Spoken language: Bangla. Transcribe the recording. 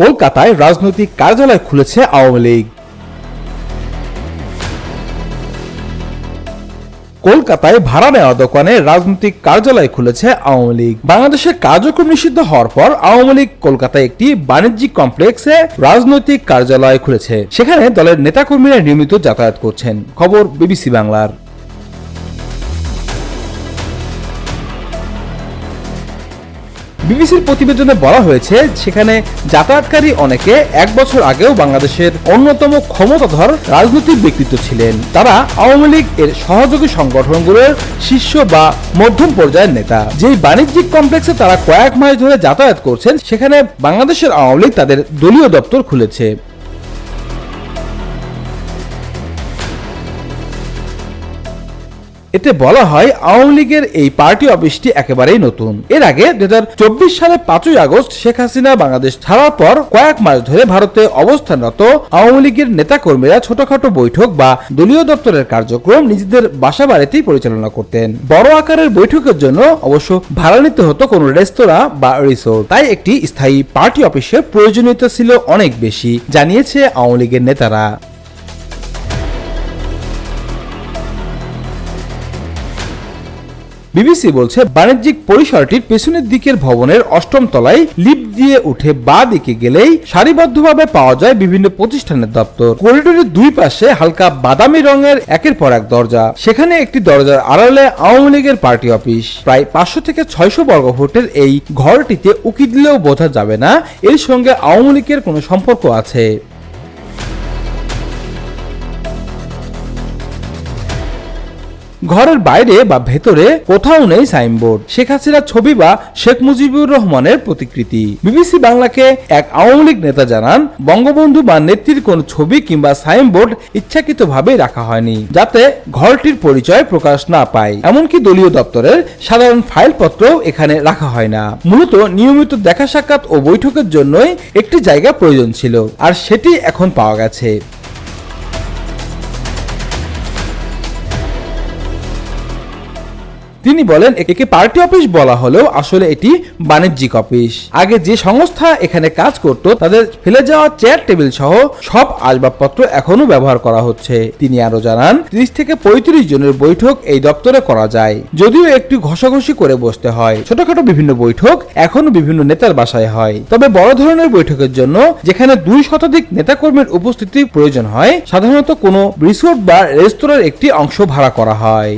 কলকাতায় রাজনৈতিক কার্যালয় খুলেছে আওয়ামী লীগ। কলকাতায় ভাড়া নেওয়া দোকানে রাজনৈতিক কার্যালয় খুলেছে আওয়ামী লীগ। বাংলাদেশে কার্যক্রম নিষিদ্ধ হওয়ার পর আওয়ামী লীগ কলকাতায় একটি বাণিজ্যিক কমপ্লেক্সে রাজনৈতিক কার্যালয় খুলেছে। সেখানে দলের নেতাকর্মীরা নিয়মিত যাতায়াত করছেন। খবর বিবিসি বাংলার। বিবিসির প্রতিবেদনে বলা হয়েছে, সেখানে যাতায়াতকারী অনেকে এক বছর আগেও বাংলাদেশের অন্যতম ক্ষমতাধর রাজনৈতিক ব্যক্তিত্ব ছিলেন। তারা আওয়ামী লীগ এর সহযোগী সংগঠনগুলোর শীর্ষ বা মধ্যম পর্যায়ের নেতা। যেই বাণিজ্যিক কমপ্লেক্সে তারা কয়েক মাস ধরে যাতায়াত করছেন, সেখানে বাংলাদেশের আওয়ামী লীগ তাদের দলীয় দপ্তর খুলেছে। এতে বলা হয়, আওয়ামী লীগের এই পার্টি অফিসটি একেবারেই নতুন। এর আগে দু সালে পাঁচই আগস্ট শেখ হাসিনা বাংলাদেশ ছাড়ার পর কয়েক মাস ধরে ভারতে অবস্থানরত আওয়ামী লীগের নেতাকর্মীরা ছোটখাটো বৈঠক বা দলীয় দপ্তরের কার্যক্রম নিজেদের বাসা বাড়িতেই পরিচালনা করতেন। বড় আকারের বৈঠকের জন্য অবশ্য ভাড়া নিতে হতো কোনো রেস্তোরাঁ বা রিসোর্ট। তাই একটি স্থায়ী পার্টি অফিসের প্রয়োজনীয়তা ছিল অনেক বেশি, জানিয়েছে আওয়ামী লীগের নেতারা। বিবিসি বলছে, বাণিজ্যিক পরিসরটির পেছনের দিকের ভবনের অষ্টম তলায় লিফট দিয়ে উঠে বা দিকে গেলেই সারিবদ্ধভাবে পাওয়া যায় বিভিন্ন প্রতিষ্ঠানের দপ্তর। করিডোরের দুই পাশে হালকা বাদামি রঙের একের পর এক দরজা। সেখানে একটি দরজার আড়ালে আওয়ামী লীগের পার্টি অফিস। প্রায় পাঁচশো থেকে ছয়শো বর্গ ফুটের এই ঘরটিতে উকি দিলেও বোঝা যাবে না, এর সঙ্গে আওয়ামী লীগের কোনো সম্পর্ক আছে। ঘরের বাইরে বা ভেতরে কোথাও নেই সাইনবোর্ড। শেখ হাসিনার ছবি বা শেখ মুজিবুর রহমানের প্রতিকৃতি। বিবিসি বাংলাকে এক আওয়ামী লীগ নেতা জানান, বঙ্গবন্ধু বা নেত্রীর কোন ছবি কিংবা সাইনবোর্ড ইচ্ছাকৃতভাবে রাখা হয়নি, যাতে ঘরটির পরিচয় প্রকাশ না পায়। এমনকি দলীয় দপ্তরের সাধারণ ফাইলপত্র এখানে রাখা হয় না। মূলত নিয়মিত দেখা সাক্ষাৎ ও বৈঠকের জন্যই একটি জায়গা প্রয়োজন ছিল, আর সেটি এখন পাওয়া গেছে। তিনি বলেন, একে পার্টি অফিস বলা হলেও আসলে এটি বাণিজ্যিক অফিস। আগে যে সংস্থা এখানে কাজ করত, তাদের ফেলে যাওয়া চেয়ার, টেবিল সহ সব আসবাবপত্র এখনও ব্যবহার করা হচ্ছে। তিনি আরও জানান, ত্রিশ থেকে পঁয়ত্রিশ জনের বৈঠক এই দপ্তরে করা যায়। যদিও একটু ঘষাঘষি করে বসতে হয়। ছোটখাটো বিভিন্ন বৈঠক এখনও বিভিন্ন নেতার বাসায় হয়। তবে বড় ধরনের বৈঠকের জন্য যেখানে দুই শতাধিক নেতাকর্মীর উপস্থিতি প্রয়োজন হয়, সাধারণত কোনো রিসোর্ট বা রেস্তোরাঁর একটি অংশ ভাড়া করা হয়।